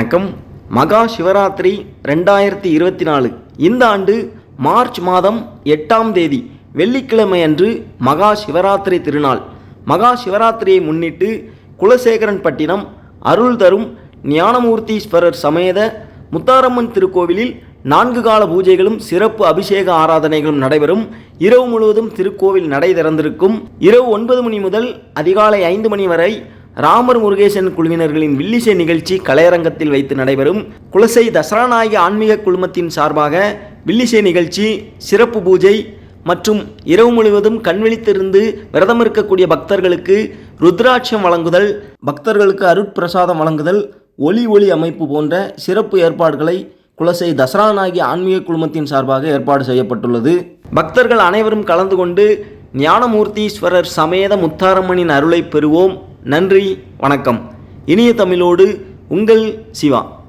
வணக்கம். மகா சிவராத்திரி ரெண்டாயிரத்தி இருபத்தி நாலு. இந்த ஆண்டு மார்ச் மாதம் எட்டாம் தேதி வெள்ளிக்கிழமை அன்று மகா சிவராத்திரி திருநாள். மகா சிவராத்திரியை முன்னிட்டு குலசேகரன் பட்டினம் அருள் தரும் ஞானமூர்த்தீஸ்வரர் சமேத முத்தாரம்மன் திருக்கோவிலில் நான்கு கால பூஜைகளும் சிறப்பு அபிஷேக ஆராதனைகளும் நடைபெறும். இரவு முழுவதும் திருக்கோவில் நடை திறந்திருக்கும். இரவு ஒன்பது மணி முதல் அதிகாலை ஐந்து மணி வரை ராமர் முருகேசன் குழுவினர்களின் வில்லிசை நிகழ்ச்சி கலையரங்கத்தில் வைத்து நடைபெறும் குலசை தசராநாயகி ஆன்மீக குழுமத்தின் சார்பாக வில்லிசை நிகழ்ச்சி சிறப்பு பூஜை மற்றும் இரவு முழுவதும் கண்விழித்திருந்து விரதம் இருக்கக்கூடிய பக்தர்களுக்கு ருத்ராட்சம் வழங்குதல் பக்தர்களுக்கு அருட்பிரசாதம் வழங்குதல் ஒளி ஒளி அமைப்பு போன்ற சிறப்பு ஏற்பாடுகளை குலசை தசராநாயகி ஆன்மீக குழுமத்தின் சார்பாக ஏற்பாடு செய்யப்பட்டுள்ளது. பக்தர்கள் அனைவரும் கலந்து கொண்டு ஞானமூர்த்தீஸ்வரர் சமேத முத்தாரம்மனின் அருளை பெறுவோம். நன்றி வணக்கம். இனிய தமிழோடு உங்கள் சிவா.